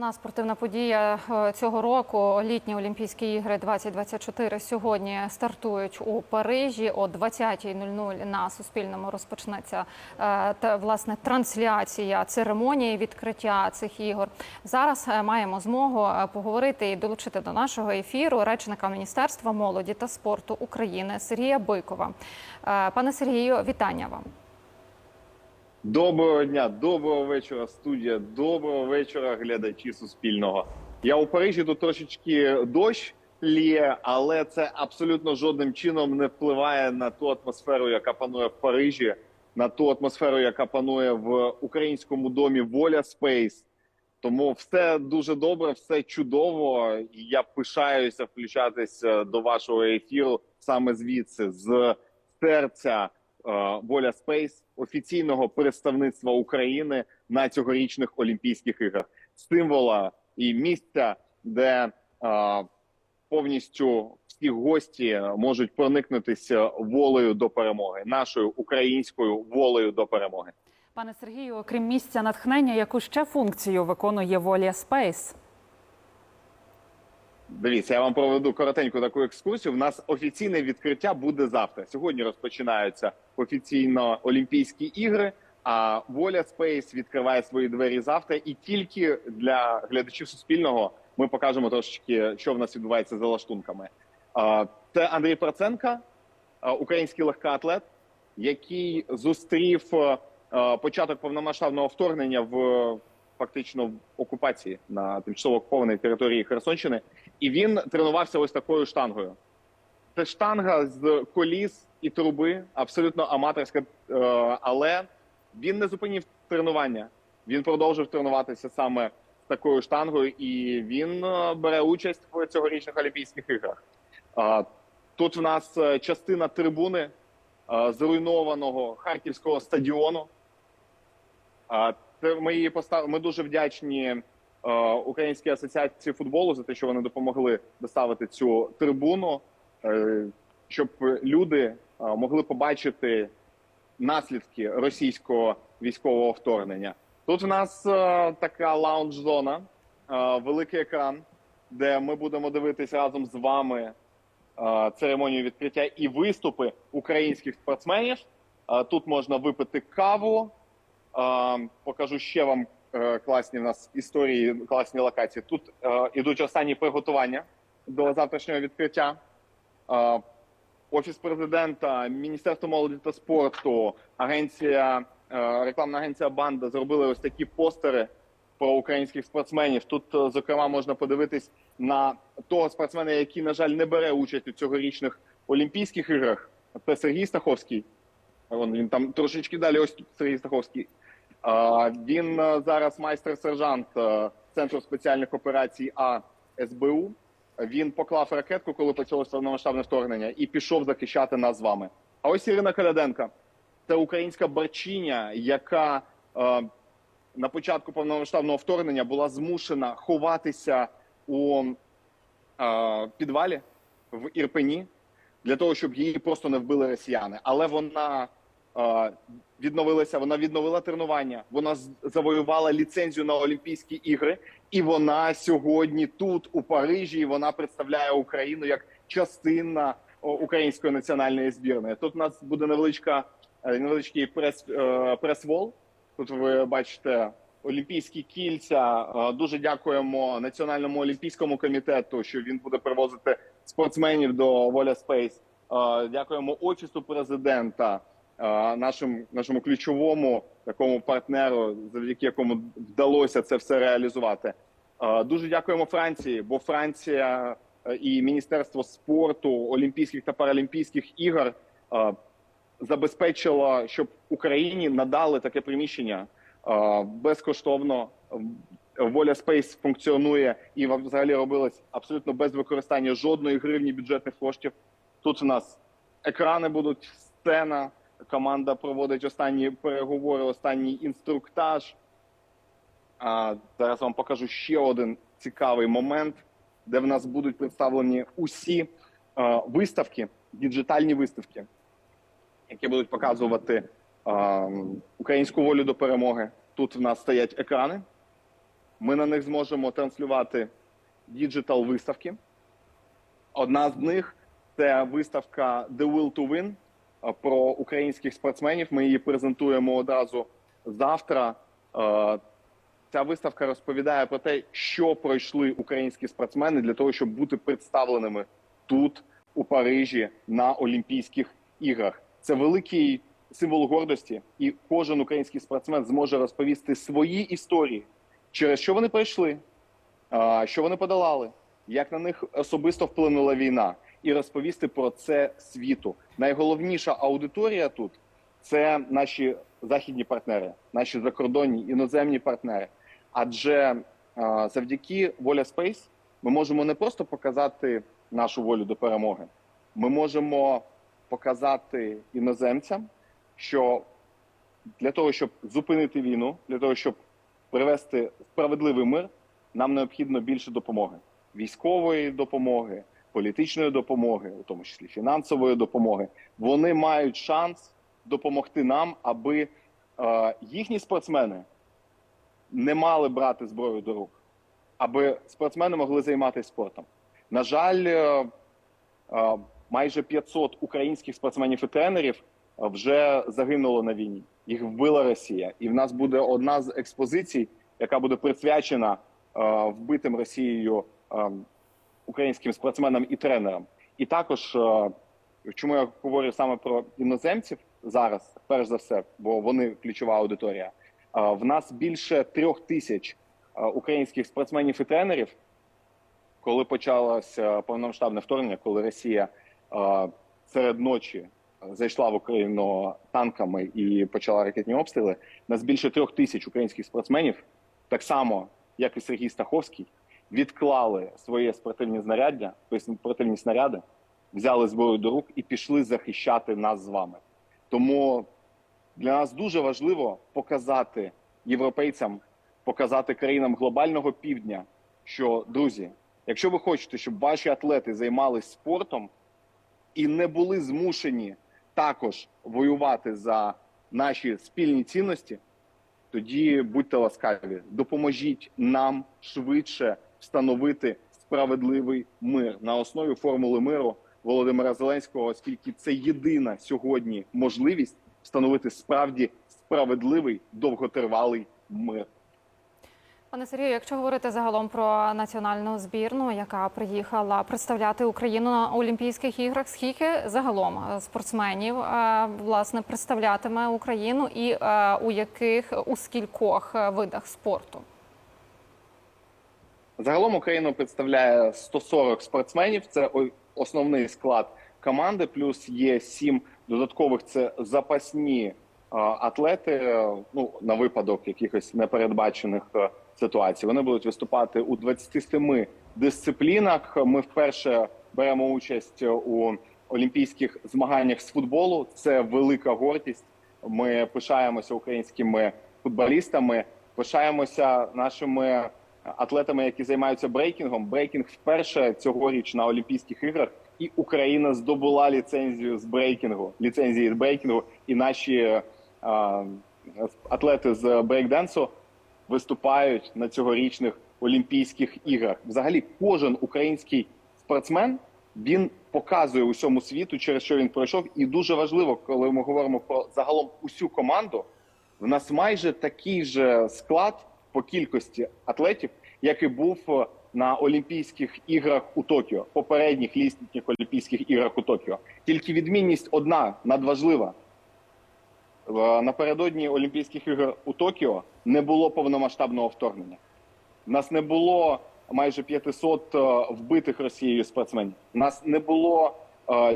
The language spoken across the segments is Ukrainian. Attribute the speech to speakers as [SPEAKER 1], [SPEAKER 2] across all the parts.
[SPEAKER 1] Головна спортивна подія е, цього року літні Олімпійські ігри 2024 сьогодні стартують у Парижі о 20.00 на Суспільному розпочнеться е, та власне трансляція церемонії відкриття цих ігор. Зараз е, маємо змогу поговорити і долучити до нашого ефіру речника Міністерства молоді та спорту України Сергія Бикова. Пане Сергію, вітання вам.
[SPEAKER 2] Доброго дня, доброго вечора, студія. Доброго вечора, глядачі Суспільного. Я у Парижі тут трошечки дощ лє, але це абсолютно жодним чином не впливає на ту атмосферу, яка панує в Парижі, на ту атмосферу, яка панує в українському домі Воля Спейс. Тому все дуже добре, все чудово. І я пишаюся включатися до вашого ефіру саме звідси, з серця е, Воля Спейс, офіційного представництва України на цьогорічних Олімпійських іграх, символа і місця, де е, повністю всі гості можуть проникнутися волею до перемоги, нашою українською волею до перемоги.
[SPEAKER 3] Пане Сергію, окрім місця натхнення, яку ще функцію виконує Волія Спейс?
[SPEAKER 2] Дивіться, я вам проведу коротеньку таку екскурсію. У нас офіційне відкриття буде завтра. Сьогодні розпочинаються офіційно Олімпійські ігри. А Воля Спейс відкриває свої двері завтра. І тільки для глядачів суспільного ми покажемо трошечки, що в нас відбувається за лаштунками. Це Андрій Проценка, український легкоатлет, який зустрів початок повномасштабного вторгнення в фактично в окупації на тимчасово окупованій території Херсонщини, і він тренувався ось такою штангою. Це штанга з коліс і труби, абсолютно аматорська, е, але він не зупинив тренування. Він продовжив тренуватися саме з такою штангою, і він е, бере участь в цьогорічних Олімпійських іграх. Е, Тут в нас частина трибуни зруйнованого харківського стадіону. Ми її постав... Ми дуже вдячні Українській асоціації футболу за те, що вони допомогли доставити цю трибуну, е, щоб люди е, могли побачити наслідки російського військового вторгнення. Тут в нас е, така лаунж-зона, е, великий екран, де ми будемо дивитися разом з вами е, церемонію відкриття і виступи українських спортсменів. Е, Тут можна випити каву. Е, Покажу ще вам е, класні в нас історії, класні локації. Тут е, ідуть останні приготування до завтрашнього відкриття. Е, Офіс президента, Міністерство молоді та спорту, агенція, е, рекламна агенція Банда зробили ось такі постери про українських спортсменів. Тут, е, зокрема, можна подивитись на того спортсмена, який, на жаль, не бере участь у цьогорічних Олімпійських іграх. Це Сергій Стаховський. Він там трошечки далі. Ось тут Сергій Стаховський. Він е, зараз майстер-сержант е, Центру спеціальних операцій А СБУ. Він поклав ракетку, коли почалося повномасштабне вторгнення, і пішов захищати нас з вами. А ось Ірина Коляденка. Це українська борчиня, яка е, на початку повномасштабного вторгнення була змушена ховатися у е, підвалі в Ірпені для того, щоб її просто не вбили росіяни. Але вона відновилася, вона відновила тренування, вона завоювала ліцензію на Олімпійські ігри, і вона сьогодні тут, у Парижі, і вона представляє Україну як частина української національної збірної. Тут у нас буде невеличка е, невеличкий прес, е, прес-вол. Тут ви бачите олімпійські кільця. Е, Дуже дякуємо Національному олімпійському комітету, що він буде привозити спортсменів до Воля Спейс. Дякуємо офісу президента, нашим нашому ключовому такому партнеру, завдяки якому вдалося це все реалізувати. Е, Дуже дякуємо Франції, бо Франція е, і Міністерство спорту, Олімпійських та Паралімпійських ігор е, забезпечило, щоб Україні надали таке приміщення е, безкоштовно. Воля Спейс функціонує і взагалі робилось абсолютно без використання жодної гривні бюджетних коштів. Тут у нас екрани будуть, сцена. Команда проводить останні переговори, останній інструктаж. А зараз вам покажу ще один цікавий момент, де в нас будуть представлені усі е, виставки, діджитальні виставки, які будуть показувати е, українську волю до перемоги. Тут в нас стоять екрани. Ми на них зможемо транслювати діджитал виставки. Одна з них це виставка The Will to Win про українських спортсменів. Ми її презентуємо одразу завтра. Е, Ця виставка розповідає про те, що пройшли українські спортсмени для того, щоб бути представленими тут, у Парижі, на Олімпійських іграх. Це великий символ гордості, і кожен український спортсмен зможе розповісти свої історії, через що вони пройшли, що вони подолали, як на них особисто вплинула війна, і розповісти про це світу. Найголовніша аудиторія тут це наші західні партнери, наші закордонні іноземні партнери. Адже а, завдяки Воля Space ми можемо не просто показати нашу волю до перемоги, ми можемо показати іноземцям, що для того, щоб зупинити війну, для того, щоб привести справедливий мир, нам необхідно більше допомоги: військової допомоги, політичної допомоги, у тому числі фінансової допомоги. Вони мають шанс допомогти нам, аби е, їхні спортсмени не мали брати зброю до рук, аби спортсмени могли займатися спортом. На жаль, е, е, майже 500 українських спортсменів і тренерів е, вже загинуло на війні. Їх вбила Росія, і в нас буде одна з експозицій, яка буде присвячена е, вбитим Росією е, українським спортсменам і тренерам. І також е, чому я говорю саме про іноземців зараз, перш за все, бо вони ключова аудиторія. Е, В нас більше трьох тисяч е, українських спортсменів і тренерів, коли почалося повномасштабне вторгнення, коли Росія серед ночі зайшла в Україну танками і почала ракетні обстріли. Нас більше трьох тисяч українських спортсменів, так само як і Сергій Стаховський, відклали своє спортивні знаряддя, тобто спортивні снаряди, взяли зброю до рук і пішли захищати нас з вами. Тому для нас дуже важливо показати європейцям, показати країнам глобального півдня, що друзі, якщо ви хочете, щоб ваші атлети займалися спортом і не були змушені також воювати за наші спільні цінності, тоді будьте ласкаві, допоможіть нам швидше встановити справедливий мир на основі формули миру Володимира Зеленського, оскільки це єдина сьогодні можливість встановити справді справедливий довготривалий мир.
[SPEAKER 1] Пане Сергію, якщо говорити загалом про національну збірну, яка приїхала представляти Україну на Олімпійських іграх, скільки загалом спортсменів е, власне представлятиме Україну і е, у яких у скількох видах спорту?
[SPEAKER 2] Загалом Україну представляє 140 спортсменів. Це основний склад команди. Плюс є сім додаткових. Це запасні атлети. Ну на випадок якихось непередбачених е, ситуацій. Вони будуть виступати у 27 дисциплінах. Ми вперше беремо участь у олімпійських змаганнях з футболу. Це велика гордість. Ми пишаємося українськими футболістами, пишаємося нашими атлетами, які займаються брейкінгом. Брейкінг вперше цьогоріч на Олімпійських іграх, і Україна здобула ліцензію з брейкінгу, ліцензії з брейкінгу, і наші а, атлети з брейкденсу виступають на цьогорічних Олімпійських іграх. Взагалі, кожен український спортсмен він показує усьому світу, через що він пройшов. І дуже важливо, коли ми говоримо про загалом усю команду. В нас майже такий же склад по кількості атлетів, як і був е, на Олімпійських іграх у Токіо, попередніх літніх Олімпійських іграх у Токіо. Тільки відмінність одна надважлива. Е, Напередодні Олімпійських ігор у Токіо не було повномасштабного вторгнення. У нас не було майже 500 е, вбитих Росією спортсменів. У нас не було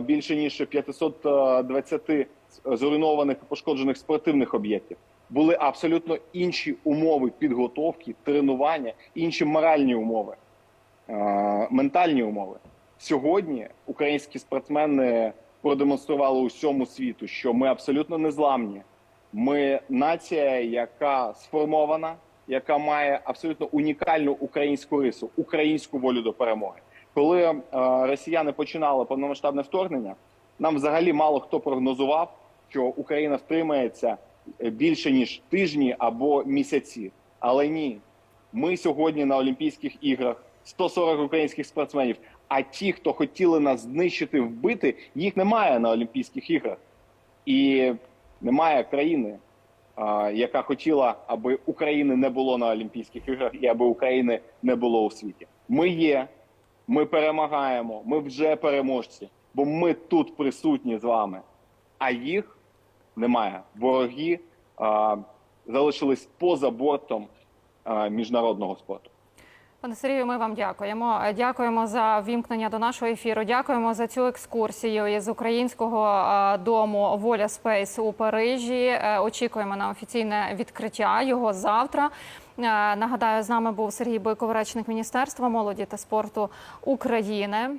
[SPEAKER 2] більше ніж 520 зруйнованих і пошкоджених спортивних об'єктів. Були абсолютно інші умови підготовки, тренування, інші моральні умови, е, ментальні умови. Сьогодні українські спортсмени продемонстрували усьому світу, що ми абсолютно незламні. Ми нація, яка сформована, яка має абсолютно унікальну українську рису, українську волю до перемоги. Коли е, росіяни починали повномасштабне вторгнення, нам взагалі мало хто прогнозував, що Україна втримається більше ніж тижні або місяці. Але ні, Ми сьогодні на Олімпійських іграх 140 українських спортсменів. А ті, хто хотіли нас знищити, вбити, їх немає на Олімпійських іграх. І немає країни, яка хотіла, аби України не було на Олімпійських іграх і аби України не було у світі. Ми є, ми перемагаємо, ми вже переможці, бо ми тут присутні з вами, а їх немає. Вороги а, залишились поза бортом а, міжнародного спорту.
[SPEAKER 1] Пане Сергію, ми вам дякуємо. Дякуємо за вімкнення до нашого ефіру. Дякуємо за цю екскурсію із українського дому Воля Спейс у Парижі. Е, Очікуємо на офіційне відкриття його завтра. Е, Нагадаю, з нами був Сергій Бойко, речник Міністерства молоді та спорту України.